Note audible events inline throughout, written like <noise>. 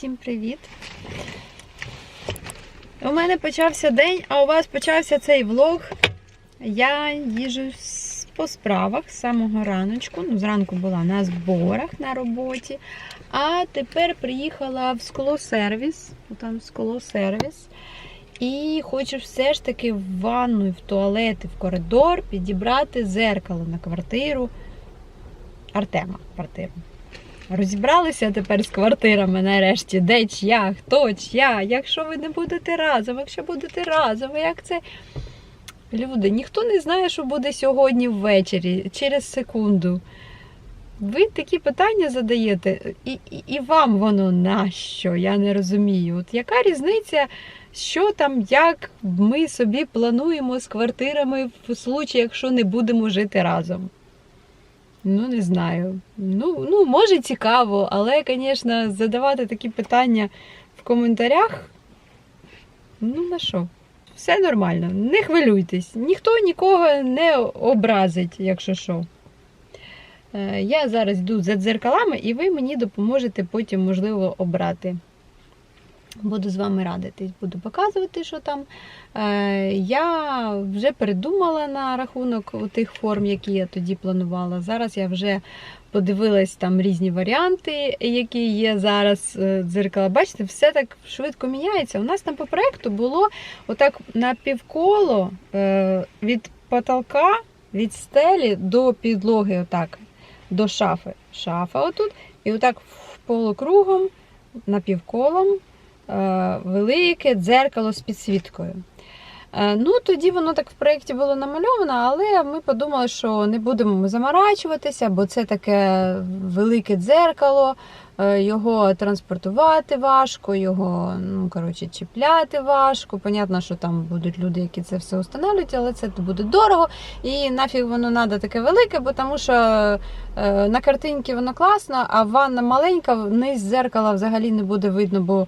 Всім привіт! У мене почався день, а у вас почався цей влог. Я їжу по справах з самого раночку. Ну, зранку була на зборах на роботі. А тепер приїхала в склосервіс. Там склосервіс. І хочу все ж таки в ванну, в туалет, і в коридор підібрати зеркало на квартиру Артема. Квартиру. Розібралися тепер з квартирами нарешті, де чия, хто чия, якщо ви не будете разом, якщо будете разом, як це. Люди, ніхто не знає, що буде сьогодні ввечері, через секунду. Ви такі питання задаєте, і, і, і вам воно нащо? Я не розумію. От яка різниця, що там, як ми собі плануємо з квартирами в случаї, якщо не будемо жити разом? Ну, не знаю. Ну, ну може цікаво, але, звісно, задавати такі питання в коментарях. Ну, на що? Все нормально, не хвилюйтесь, ніхто нікого не образить, якщо що. Е, Я зараз йду за дзеркалами, і ви мені допоможете потім, можливо, обрати. Буду з вами радитись, буду показувати, що там. Е, Я вже передумала на рахунок тих форм, які я тоді планувала. Зараз я вже подивилась там різні варіанти, які є зараз е, дзеркала. Bачите, все так швидко міняється. У нас там по проекту було отак на півколо е, від потолка, від стелі до підлоги, отак, до шафи. Шафа отут. І отак полукругом, напівколом велике дзеркало з підсвіткою. Е, Ну, тоді воно так в проєкті було намальовано, але ми подумали, що не будемо заморачуватися, бо це таке велике дзеркало, е, його транспортувати важко, його ну, коротше, чіпляти важко. Понятно, що там будуть люди, які це все встановлюють, але це буде дорого. І нафіг воно треба таке велике, бо тому що е, на картинці воно класно, а ванна маленька, вниз зеркала взагалі не буде видно, бо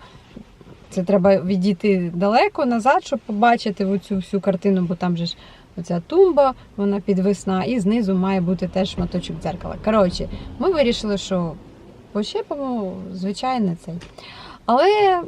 це треба відійти далеко назад, щоб побачити оцю всю картину, бо там же ж оця тумба, вона підвисна, і знизу має бути теж шматочок дзеркала. Коротше, ми вирішили, що пощепимо звичайне цей. Але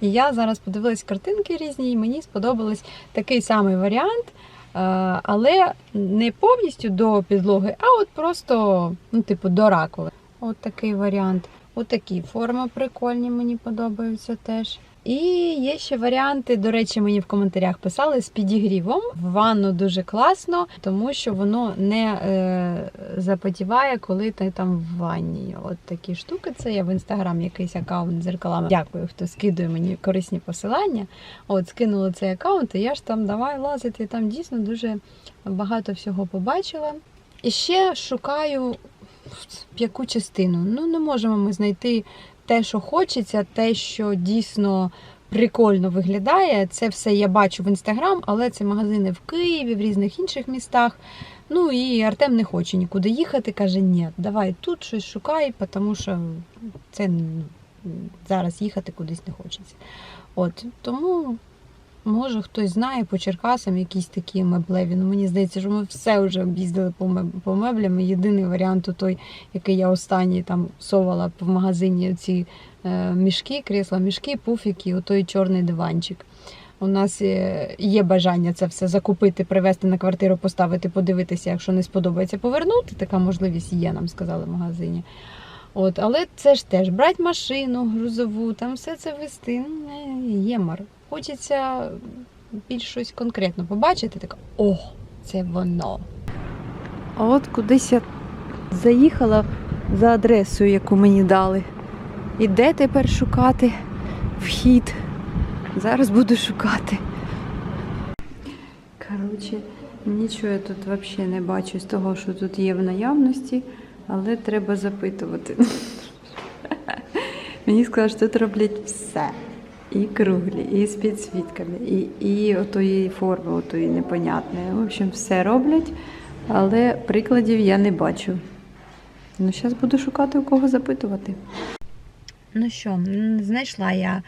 я зараз подивилась картинки різні, і мені сподобалось такий самий варіант. е, Але не повністю до підлоги, а от просто, ну, типу, до ракови. От такий варіант. Отакі форми прикольні, мені подобаються теж. І є ще варіанти, до речі, мені в коментарях писали з підігрівом. В ванну дуже класно, тому що воно не е, запотіває, коли ти там в ванні. От такі штуки. Це я в інстаграм якийсь аккаунт з зеркалами. Дякую, хто скидує мені корисні посилання. От скинули цей аккаунт, і я ж там давай лазити. Там дійсно дуже багато всього побачила. І ще шукаю в яку частину. Ну, не можемо ми знайти те, що хочеться, те, що дійсно прикольно виглядає. Це все я бачу в інстаграм, але це магазини в Києві, в різних інших містах. Ну і Артем не хоче нікуди їхати. Каже, ні, давай тут щось шукай, тому що це ну, зараз їхати кудись не хочеться. От тому. Може, хтось знає по Черкасам якісь такі меблеві. Ну, мені здається, що ми все вже об'їздили по меб- по меблям. Єдиний варіант той, який я останній там совала в магазині ці е, мішки, крісла, мішки, пуфіки, отой чорний диванчик. У нас е, є бажання це все закупити, привезти на квартиру, поставити, подивитися, якщо не сподобається, повернути. Така можливість є, нам сказали в магазині. От, але це ж теж брати машину, грузову, там все це вести. Ну, ємар. Хочеться більш щось конкретно побачити. Так, о, це воно. А от кудись я заїхала за адресою, яку мені дали. І де тепер шукати вхід? Зараз буду шукати. Коротше, нічого я тут взагалі не бачу з того, що тут є в наявності, але треба запитувати. <laughs> Мені сказали, що тут роблять все. І круглі, і з підсвітками, і, і отої форми, отої непонятної. В общем, все роблять, але прикладів я не бачу. Ну, зараз буду шукати, у кого запитувати. Ну що, знайшла я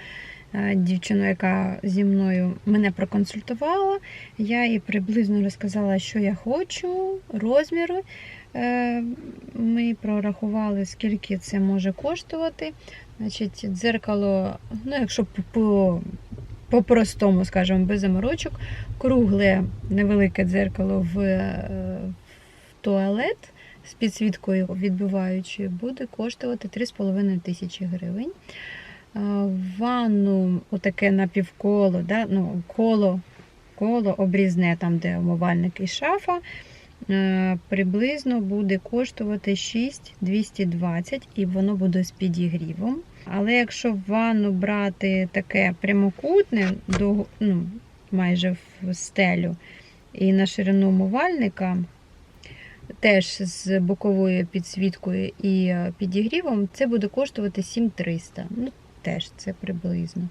е, дівчину, яка зі мною мене проконсультувала. Я їй приблизно розказала, що я хочу, розміри. Е, Ми прорахували, скільки це може коштувати. Значить, дзеркало, ну, якщо по- по, по-простому, скажімо, без заморочок, кругле невелике дзеркало в, е, в туалет з підсвіткою відбиваючою буде коштувати 3,5 тисячі гривень. Е, Ванну, отаке напівколо, да, ну, коло, коло обрізне, там, де умивальник і шафа, е, приблизно буде коштувати 6,220 і воно буде з підігрівом. Але якщо ванну брати таке прямокутне, до, ну, майже в стелю, і на ширину умивальника, теж з боковою підсвіткою і е, підігрівом, це буде коштувати 7300. Ну, теж це приблизно.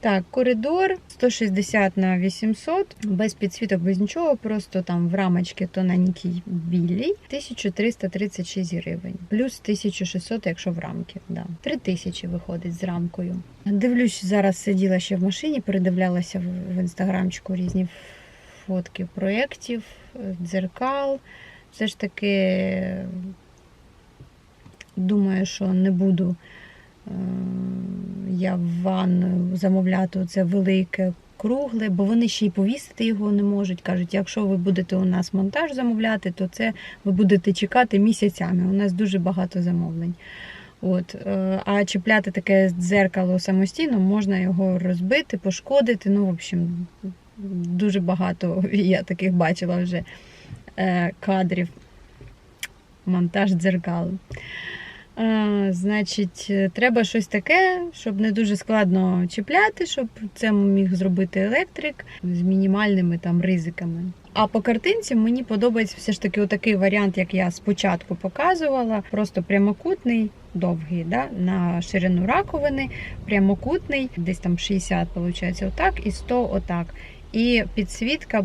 Так, коридор 160 на 800, без підсвіток, без нічого, просто там в рамочці тоненький білій, 1336 гривень, плюс 1600, якщо в рамки. Да. 3000 виходить з рамкою. Дивлюсь, зараз сиділа ще в машині, передивлялася в- інстаграмчику різні фотки проєктів, дзеркал. Все ж таки думаю, що не буду я в ванну замовляти це велике кругле, бо вони ще й повісити його не можуть. Кажуть, якщо ви будете у нас монтаж замовляти, то це ви будете чекати місяцями. У нас дуже багато замовлень. От, е, а чіпляти таке дзеркало самостійно, можна його розбити, пошкодити. Ну, в общем, дуже багато <laughs> я таких бачила вже е, кадрів. Монтаж дзеркал. Значить, е, треба щось таке, щоб не дуже складно чіпляти, щоб це міг зробити електрик з мінімальними там ризиками. А по картинці мені подобається все ж таки отакий варіант, як я спочатку показувала. Просто прямокутний, довгий, да, на ширину раковини, прямокутний, десь там 60, виходить, отак, і 100 отак. І підсвітка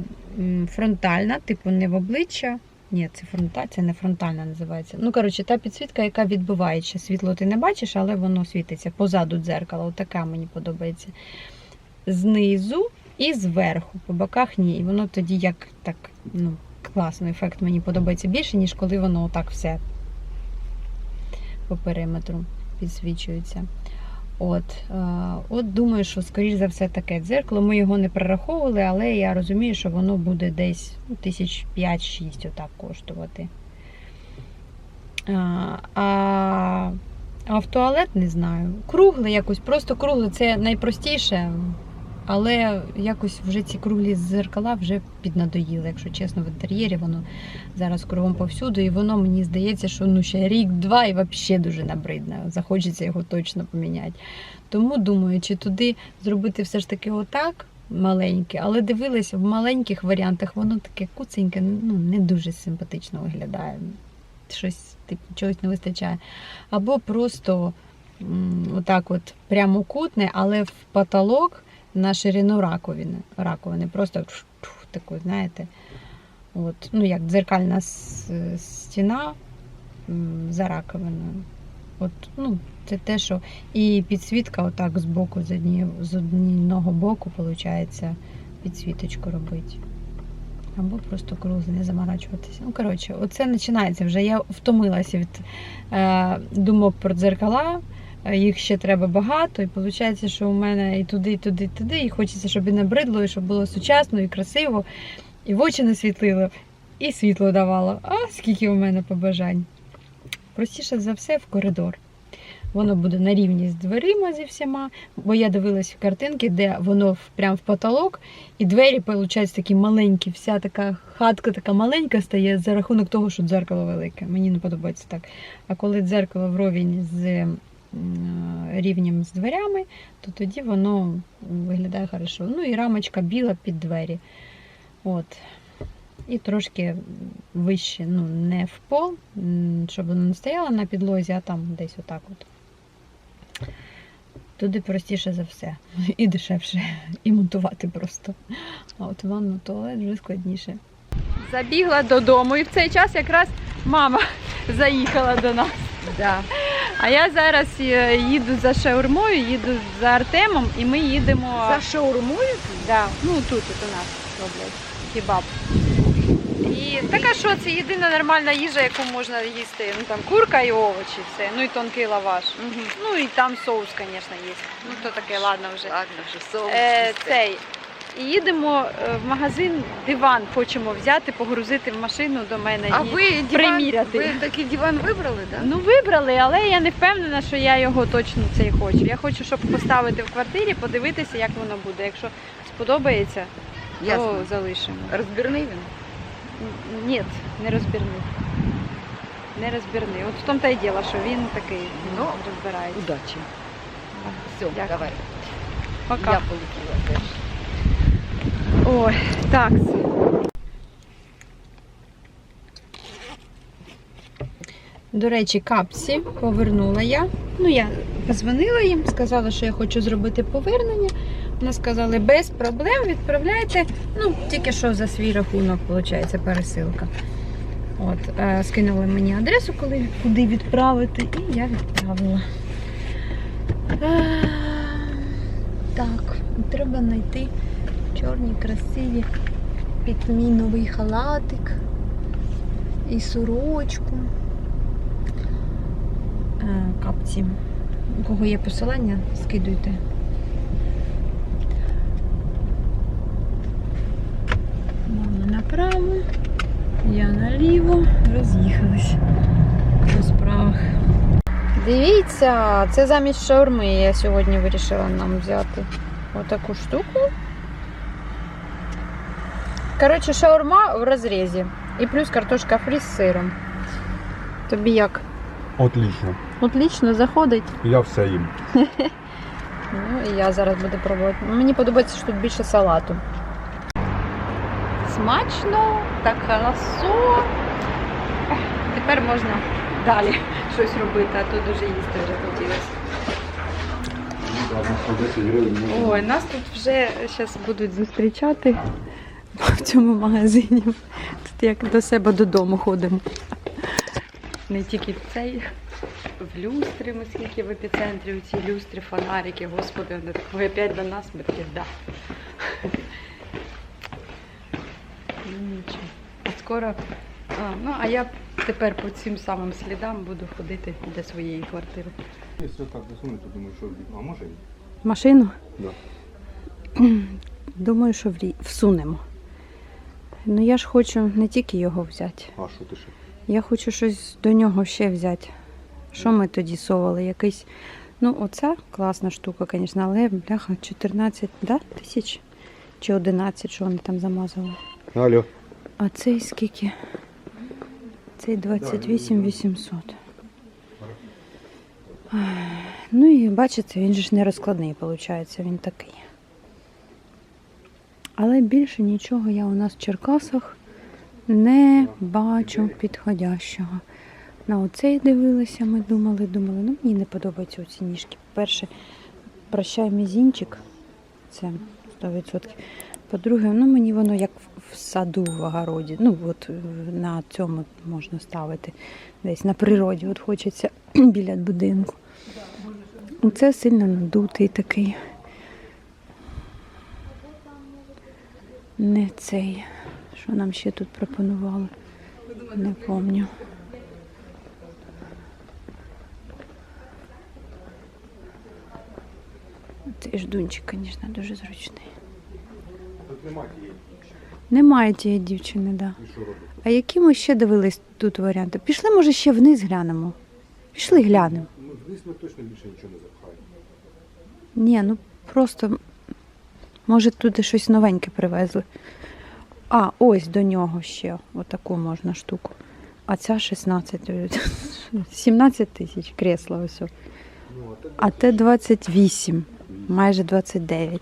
фронтальна, типу не в обличчя. Ні, це фронталь, це не фронтальна називається. Ну, коротше, та підсвітка, яка відбивається. Світло ти не бачиш, але воно світиться позаду дзеркала. Отака мені подобається. Знизу і зверху, по боках ні. І воно тоді як так, ну, класний ефект мені подобається більше, ніж коли воно отак все по периметру підсвічується. От, е, от думаю, що скоріш за все таке дзеркало. Ми його не прораховували, але я розумію, що воно буде десь ну, тисяч 5-6 отак коштувати. А, а, а в туалет не знаю. Кругле якось, просто кругле це найпростіше. Але якось вже ці круглі зеркала вже піднадоїли, якщо чесно, в інтер'єрі воно зараз кругом повсюду, і воно мені здається, що ну ще рік-два і взагалі дуже набридне. Захочеться його точно поміняти. Тому думаю, чи туди зробити все ж таки отак маленьке, але дивилася в маленьких варіантах, воно таке куценьке, ну не дуже симпатично виглядає. Щось типу чогось не вистачає. Або просто м, отак от прямокутне, але в потолок на ширину раковини. раковини. Просто таку, знаєте, от, ну як дзеркальна стіна за раковиною. От, ну, це те, що і підсвітка отак з боку, з, одні, з одного боку, виходить, підсвіточку робити. Або просто крузи, не заморачуватися. Ну, коротше, оце починається вже. Я втомилася від е, думок про дзеркала. Е, Їх ще треба багато, і виходить, що у мене і туди, і туди, і туди. І хочеться, щоб і не бридло, і щоб було сучасно і красиво, і в очі не світлило, і світло давало. А скільки у мене побажань. Простіше за все в коридор. Воно буде на рівні з дверима зі всіма, бо я дивилась в картинки, де воно прям в потолок, і двері, виходить, такі маленькі, вся така хатка така маленька стає за рахунок того, що дзеркало велике. Мені не подобається так. А коли дзеркало вровень з рівнем з дверями, то тоді воно виглядає хорошо. Ну і рамочка біла під двері. От. І трошки вище, ну, не в пол, щоб воно не стояло на підлозі, а там десь отак от. Туди простіше за все. <laughs> І дешевше. І монтувати просто. А от ванну туалет вже складніше. Забігла додому, і в цей час якраз мама <laughs> заїхала до нас. Да. А я зараз е, їду за шаурмою, їду за Артемом, і ми їдемо. За шаурмою? Да, ну тут от у нас роблять кебаб. І І така що це єдина нормальна їжа, яку можна їсти. Ну там курка і овочі, все. Ну і тонкий лаваш. Угу. Ну і там соус, звісно, є. Ну то таке, ладно вже. Ладно вже, соус. Е, цей. І їдемо е, в магазин диван, хочемо взяти, погрузити в машину до мене. А і... ви диван, приміряти. ви такий диван вибрали, так? Ну вибрали, але я не впевнена, що я його точно цей хочу. Я хочу, щоб поставити в квартирі, подивитися, як воно буде. Якщо сподобається, то залишимо. Розбірний він? Ні, не розбірний. Не розбірний. От в тому та й діло, що він такий Ну, розбирається. Удачі. Все, Дякую. давай. Пока. Я полетіла теж. Ой, так. До речі, капці повернула я. Ну, я позвонила їм, сказала, що я хочу зробити повернення. Вони сказали, без проблем відправляйте. Ну, тільки що за свій рахунок, виходить, пересилка. От, е, скинули мені адресу, коли, куди відправити, і я відправила. Е, так, треба знайти чорні, красиві, під мій новий халатик і сорочку. Е, Капці. У кого є посилання, скидуйте. Мама направо, я наліво, роз'їхались по справах. Дивіться, це замість шаурми я сьогодні вирішила нам взяти отаку штуку. Коротше, шаурма в розрізі. І плюс картошка фрі з сиром. Тобі як? Отлично. Отлично, заходить. Я все їм. <laughs> Ну і я зараз буду пробувати. Мені подобається, що тут більше салату. Смачно, так хорошо. Тепер можна далі щось робити, а то дуже їсти вже хотілося. Ой, нас тут вже зараз будуть зустрічати в цьому магазині. Тут як до себе додому ходимо. Не тільки в цей, в люстри, ми скільки в епіцентрі, у ці люстри, фонарики, господи, вони так ви опять до нас, да. Ну, нічого. А скоро. А, ну, а я тепер по цим самим слідам буду ходити до своєї квартири. Якщо так засунути, то думаю, що а може і. Машину? Да. Думаю, що врі- всунемо. Ну я ж хочу не тільки його взяти. А що ти ще? Я хочу щось до нього ще взяти. Що ми тоді совали? Якийсь. Ну, оця класна штука, звісно, але бляха 14 да? тисяч чи 11, що вони там замазали. Алло. А цей скільки? Цей 28 800. Ну і бачите, він же ж не розкладний, виходить, він такий. Але більше нічого я у нас в Черкасах не бачу підходящого. На оцей дивилися, ми думали, думали, ну мені не подобаються оці ніжки. Перше, прощай мізінчик, це 100%. По-друге, ну мені воно як в- в саду в огороді. Ну, от е, на цьому можна ставити десь на природі. От хочеться <clears throat> біля будинку. Це сильно надутий такий. Не цей. Що нам ще тут пропонували? Не пам'ятаю. Цей ждунчик, звісно, дуже зручний. Тут немає тієї. Немає тієї дівчини, так. Да. А які ми ще дивились тут варіанти? Пішли, може, ще вниз глянемо. Пішли глянемо. Ну, вниз ми точно більше нічого не запхаємо. Ні, ну просто, може, туди щось новеньке привезли. А, ось до нього ще отаку можна штуку. А ця 16, 17 <laughs> тисяч кресла ось. Ну, а те 28, майже 29.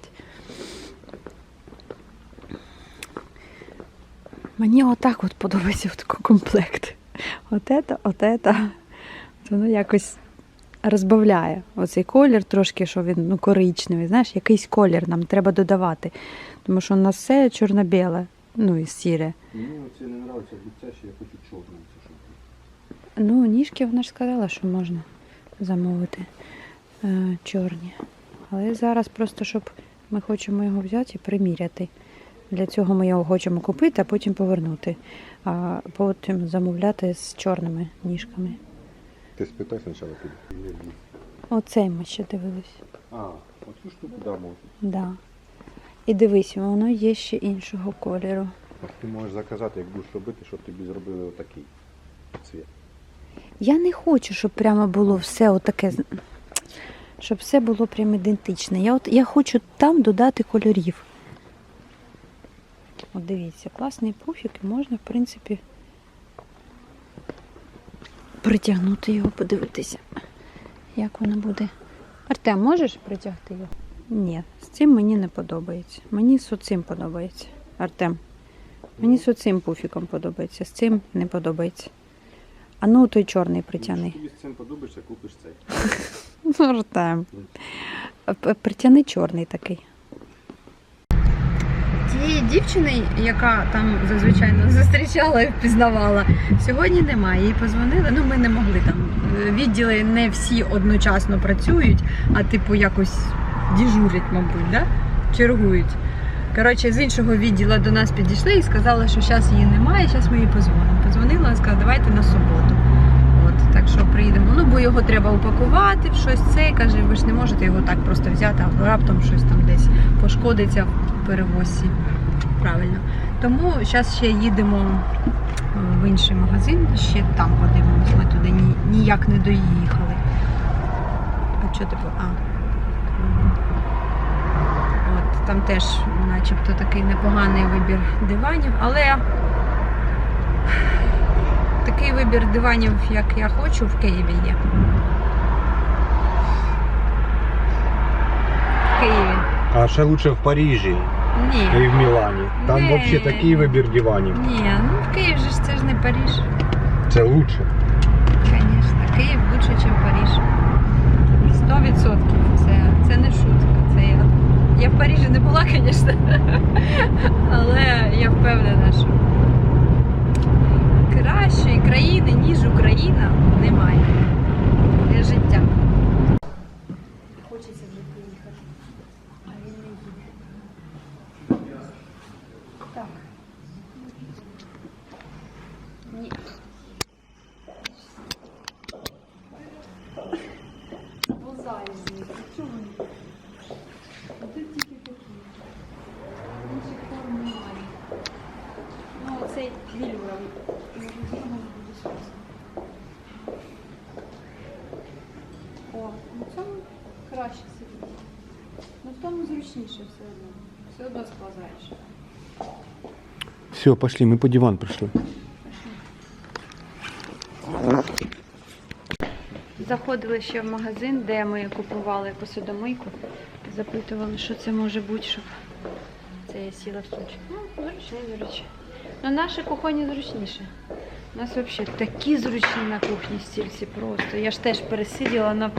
Мені отак от подобається такий комплект. От ета, от. От Воно якось розбавляє. Оцей колір трошки, що він ну, коричневий. Знаєш, якийсь колір нам треба додавати. Тому що у нас все чорно-біле, ну і сіре. Мені оце не подобається дитячі, я хочу чорний. Це що? Ну, ніжки вона ж сказала, що можна замовити е, чорні. Але зараз просто, щоб ми хочемо його взяти і приміряти. Для цього ми його хочемо купити, а потім повернути. А потім замовляти з чорними ніжками. Ти спитай спочатку піде. Оцей ми ще дивились. А, оцю штуку да можна. Да. І дивись, воно є ще іншого кольору. А ти можеш заказати, як будеш робити, щоб тобі зробили отакий цвіт. Я не хочу, щоб прямо було все отаке, щоб все було прям ідентичне. Я, от, я хочу там додати кольорів. От дивіться, класний пуфік, і можна, в принципі, притягнути його, подивитися, як воно буде. Артем, можеш притягти його? Ні, з цим мені не подобається. Мені з оцим подобається. Артем, мені з оцим пуфіком подобається, з цим не подобається. А ну той чорний притягни. Якщо тобі з цим подобається, купиш цей. <laughs> Ну, Артем. Притягни чорний такий. Тієї дівчини, яка там зазвичай зустрічала і впізнавала, сьогодні немає. Їй позвонили. Ну, ми не могли там. Е, Відділи не всі одночасно працюють, а типу якось діжурять, мабуть, да? чергують. Коротше, з іншого відділу до нас підійшли і сказали, що зараз її немає, зараз ми їй позвонимо. Позвонила і сказала, давайте на суботу. От, так що приїдемо. Ну, бо його треба упакувати в щось це. Каже, ви ж не можете його так просто взяти, а раптом щось там десь пошкодиться перевозці. Правильно. Тому зараз ще їдемо е, в інший магазин, ще там подивимось. Ми туди ні, ніяк не доїхали. А що типу? А. От, там теж, начебто, такий непоганий вибір диванів, але такий вибір диванів, як я хочу, в Києві є. В Києві. А ще лучше в Парижі Ні. і в Мілані. Там Ні. взагалі такий вибір диванів. Ні, ну в Київ же ж це ж не Париж. Це лучше. Звісно, Київ лучше, ніж Париж. Сто відсотків. Це, це не шутка. Це я. Я в Парижі не була, звісно. <laughs> Але я впевнена, що кращої країни, ніж Україна, немає для життя. Хочеться вже приїхати. А він не їде. Так. Ні. Возаю звідти. Чому ні? А тут тільки такі. Інших форм немає. Ну, оцей вільвуровий. Може, буде щось. О, на цьому краще сидіти. Ну в тому зручніше все одно. Все одно складаєш. Все, пошли, ми по диван прийшли. Заходили ще в магазин, де ми купували посудомийку. Запитували, що це може бути, щоб це я сіла в стульчик. Ну, зручний, до речі. Ну, наші кухоні зручніше. У нас взагалі такі зручні на кухні стільці просто. Я ж теж пересиділа на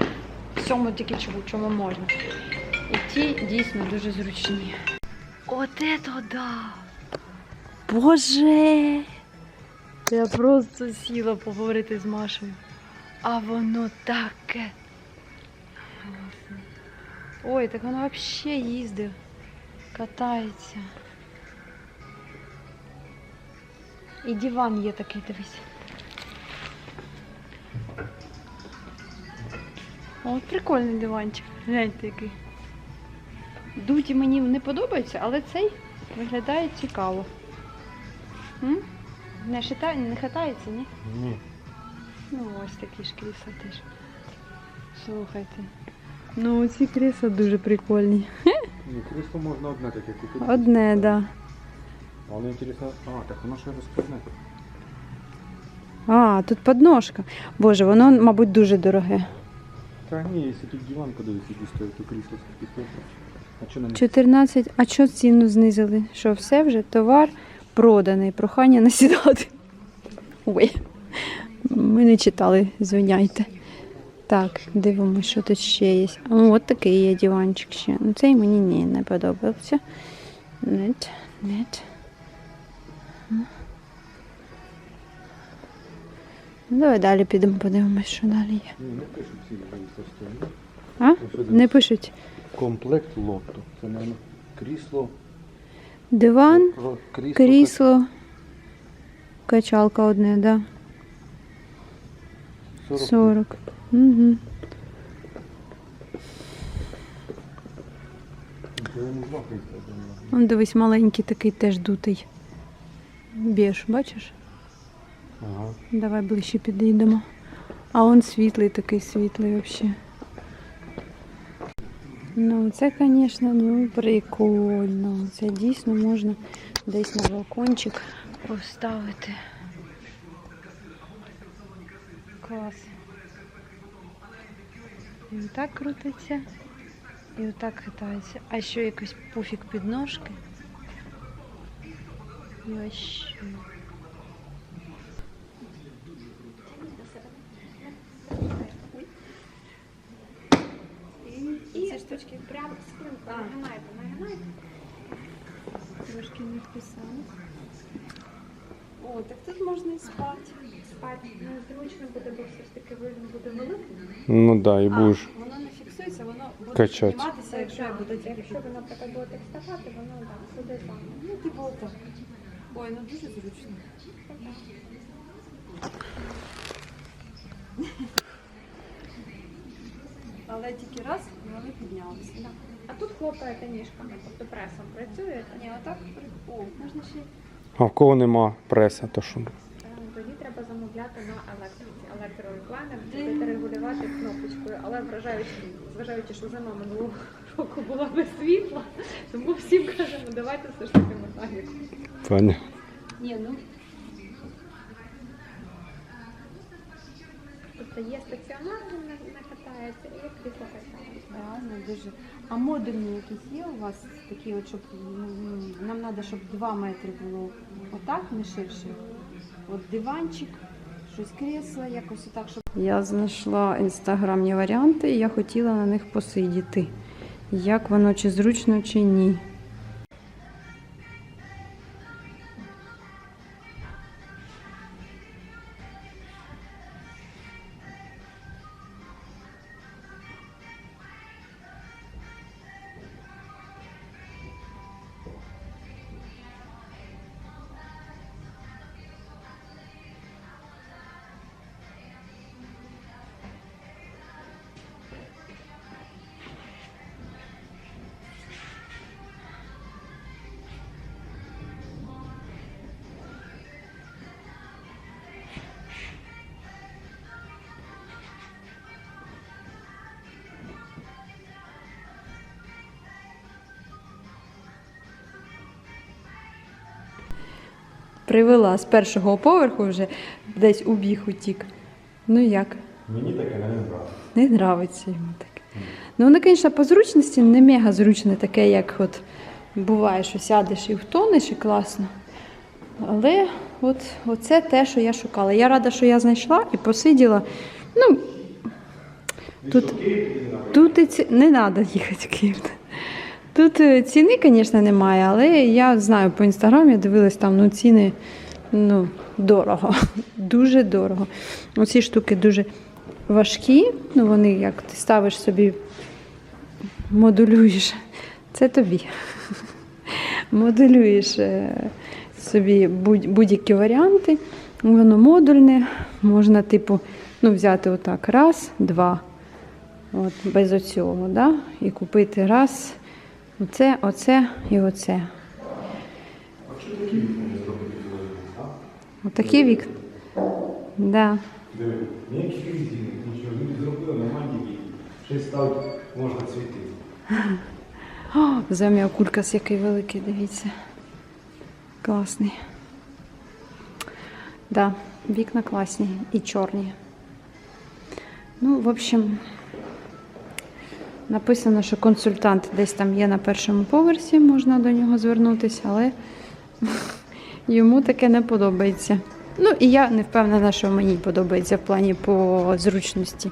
всьому тільки чому, чому можна. І ті дійсно дуже зручні. От це да! Боже! Я просто сіла поговорити з Машею. А воно таке. Ой, так воно взагалі їздив. Катається. І диван є такий, дивись. От прикольний диванчик. Гляньте який. Дуті мені не подобається, але цей виглядає цікаво. М? Не, шита... не хитається, ні? Ні. Ну, ось такі ж крісла теж. Слухайте. Ну, ці крісла дуже прикольні. Ні, крісло можна одне таке купити. Одне, так. Да. Але інтересно, а, так воно ще розкладне. А, тут подножка. Боже, воно, мабуть, дуже дороге. Та ні, якщо тут диван подивитися, то крісло скільки стоїть. А що на них? 14. А що ціну знизили? Що все вже? Товар проданий. Прохання не сідати. Ой. Ми не читали, звиняйте. Так, дивимося, що тут ще є. О, от такий є диванчик ще. Ну, цей мені ні, не подобався. Нет, нет. Ну, Давай далі підемо, подивимось, що далі є. Не пишуть ці крісла стоїть. А? Ось Не пишуть. Комплект лотто. Це, мабуть, крісло. Диван, Крісло. крісло, качалка одне, да. 40. 40. Угу. Он дивись, маленький такий теж дутий. Біж, бачиш? Ага. Давай ближче підійдемо. А он світлий такий світлий взагалі. Ну, це, звісно, ну, прикольно. Це дійсно можна десь на балкончик поставити. Клас. І отак крутиться. І отак хитається. А ще якийсь пуфік під ножки. І ось ще. Штучки прямо спинку нагинайте, нагинайте. Трошки не вписала. О, так тут можна і спати. Спати незручно буде, бо все ж таки вилін буде великий. Ну да, і А, воно не фіксується, воно буде Качать. підніматися, якщо я буду тільки Якщо ви, наприклад, будете вставати, воно так, буде саме. Ну, типу отак. Ой, ну дуже зручно. <laughs> Але тільки раз і вони піднялися. Да. А тут хлопаєте ніжками, тобто пресом працюєте. Ні, отак. при- О, можна ще. й- А в кого нема преса, то що? Е, Тоді треба замовляти на електриці. Електрорекламер будете регулювати кнопочкою, але вражаючи, зважаючи, що зима минулого року була без світла, тому всім кажемо, давайте все ж таки механіку. Пані. Ні, ну Тобто є стаціонарний, не, не і є крісло катається. реально дуже. А модульні якісь є у вас такі, от, щоб м, нам треба, щоб 2 метри було отак, не ширше. От диванчик, щось кресло, якось отак, щоб. Я знайшла інстаграмні варіанти, і я хотіла на них посидіти. Як воно чи зручно, чи ні. Привела з першого поверху вже десь у біг утік. Ну як? Мені таке не нравиться. Не нравиться йому таке. Ну, воно, звісно, по зручності не мега зручне, таке, як от буває, що сядеш і втонеш, і класно. Але от, оце те, що я шукала. Я рада, що я знайшла і посиділа. Ну, тут, тут і ці... не треба їхати в Київ. Тут е, ціни, звісно, немає, але я знаю по інстаграмі, дивилась там ну, ціни ну, дорого. <laughs> Дуже дорого. Оці штуки дуже важкі, ну вони як ти ставиш собі, модулюєш. Це тобі. <laughs> Модулюєш е, собі будь- будь-які варіанти. Воно модульне, можна, типу, ну, взяти отак, раз, два. От, без оцього, да? і купити раз, оце, оце і оце. Отакі вікна. Да. Диви, ніякі крізі, нічого, люди зробили нормальні віки. Щось став, можна цвіти. О, заміокулькас який великий, дивіться. Класний. Да, вікна класні і чорні. Ну, в общем, написано, що консультант десь там є на першому поверсі, можна до нього звернутися, але <laughs> йому таке не подобається. Ну, і я не впевнена, що мені подобається в плані по зручності.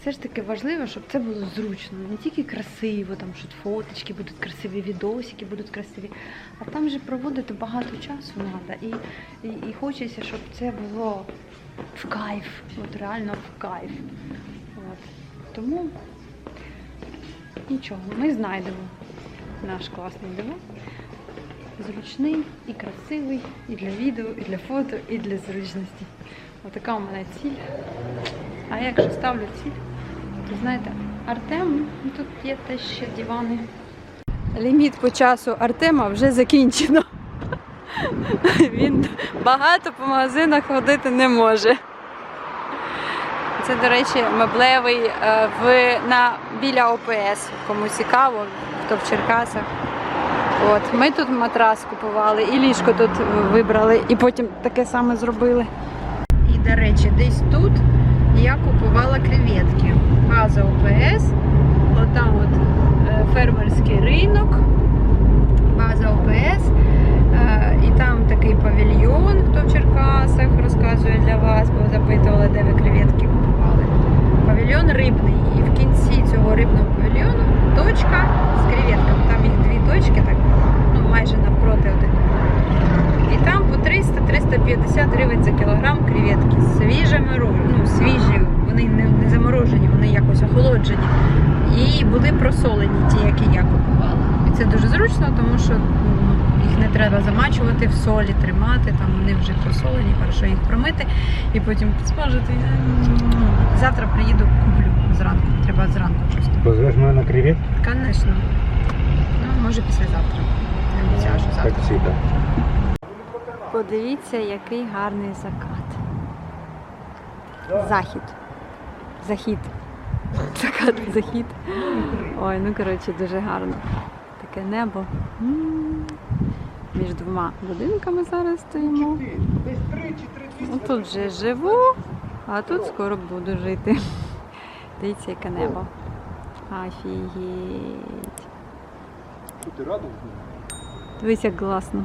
Все ж таки важливо, щоб це було зручно, не тільки красиво, там що фоточки будуть красиві, відосики будуть красиві, а там же проводити багато часу треба. І, і, і хочеться, щоб це було в кайф, от реально в кайф. От. Тому нічого, ми знайдемо наш класний диван. зручний і красивий, і для відео, і для фото, і для зручності. Отака у мене ціль. А якщо ставлю ціль, то знаєте, Артем, ну, тут є теж ще дивани. Ліміт по часу Артема вже закінчено. <laughs> Він багато по магазинах ходити не може. Це, до речі, меблевий е, в, на, біля ОПС. Кому цікаво, хто в Черкасах. От, ми тут матрас купували, і ліжко тут вибрали, і потім таке саме зробили. І, до речі, десь тут я купувала креветки. База ОПС, отам от е, фермерський ринок, база ОПС. Е, І там такий павільйон, хто в Черкасах розказує для вас, бо запитували, де ви креветки. Павільйон рибний. І в кінці цього рибного павільйону точка з креветками. Там їх дві точки, так, ну майже навпроти один. І там по 300-350 гривень за кілограм креветки. Свіже ну, свіжі, вони не, не заморожені, вони якось охолоджені. І були просолені ті, які я купувала. Це дуже зручно, тому що їх не треба замачувати в солі, тримати, там вони вже просолені, хорошо їх промити і потім підсмажити. Завтра приїду, куплю зранку. Треба зранку просто. Позвеш мене на кревет? Звісно. Ну, може післязавтра. Не обіцяю, що завтра. завжди. Подивіться, який гарний закат. Захід. Захід. Закат, захід. Ой, ну коротше, дуже гарно. Таке небо. М. Між двома будинками зараз стоїмо. Ну, тут вже живу, а тут скоро буду жити. Дивіться, яке небо. Офігеть. Дивись, як класно.